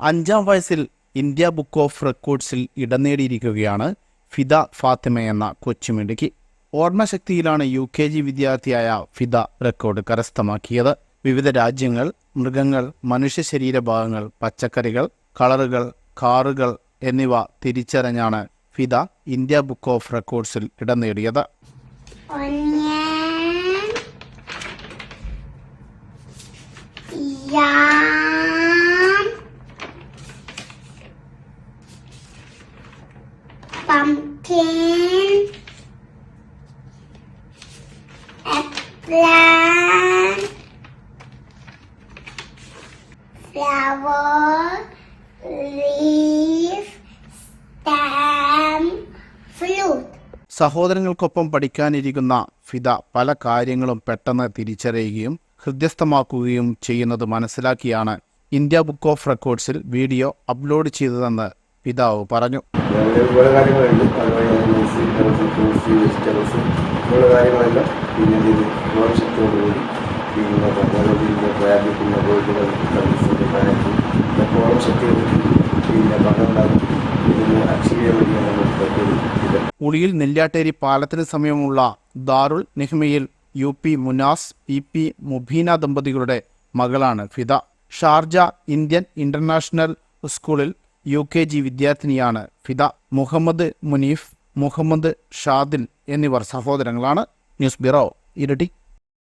അഞ്ചാം വയസ്സിൽ India book of റെക്കോർഡ്സിൽ ഇടം നേടിയിരിക്കുകയാണ് ഫിദ ഫാത്തിമ എന്ന കൊച്ചുമിടുക്കി ഓർമ്മശക്തിയിലാണ് യു കെ ജി വിദ്യാർത്ഥിയായ ഫിദ റെക്കോർഡ് കരസ്ഥമാക്കിയത്. വിവിധ രാജ്യങ്ങൾ മൃഗങ്ങൾ മനുഷ്യ ശരീരഭാഗങ്ങൾ പച്ചക്കറികൾ കളറുകൾ കാറുകൾ എന്നിവ തിരിച്ചറിഞ്ഞാണ് ഫിദ ഇന്ത്യ ബുക്ക് ഓഫ് റെക്കോർഡ്സിൽ ഇടം നേടിയത്. onion, pumpkin, a plant, flower, leaf, stem, fruit. സഹോദരങ്ങൾക്കൊപ്പം പഠിക്കാനിരിക്കുന്ന Fida പല കാര്യങ്ങളും പെട്ടെന്ന് തിരിച്ചറിയുകയും ഹൃദ്യസ്ഥമാക്കുകയും ചെയ്യുന്നത് മനസ്സിലാക്കിയാണ് ഇന്ത്യ ബുക്ക് ഓഫ് റെക്കോർഡ്സിൽ വീഡിയോ അപ്ലോഡ് ചെയ്തതെന്ന് പിതാവ് പറഞ്ഞു. ഒരുപാട് കാര്യങ്ങളുണ്ട് വെജിറ്റബിൾസ് ഇങ്ങനെയുള്ള കാര്യങ്ങളെല്ലാം പിന്നെ പിന്നെ കണ്ടീസിന്റെ ഇതൊക്കെ പിന്നെ പണ്ടുണ്ടാകും ഇതിന് നമ്മൾ ഉളിയിൽ നെല്ലിയാട്ടേരി പാലത്തിന് സമീപമുള്ള Darul നിഹ്മയിൽ U P Munas E P Mubeena ദമ്പതികളുടെ മകളാണ് ഫിദ. ഷാർജ ഇന്ത്യൻ ഇന്റർനാഷണൽ സ്കൂളിൽ യു കെ ജി വിദ്യാർത്ഥിനിയാണ് ഫിദ മുഹമ്മദ് മുനീഫ് മുഹമ്മദ് ഷാദിൽ എന്നിവർ സഹോദരങ്ങളാണ്. ന്യൂസ് ബ്യൂറോ ഇരട്ടി.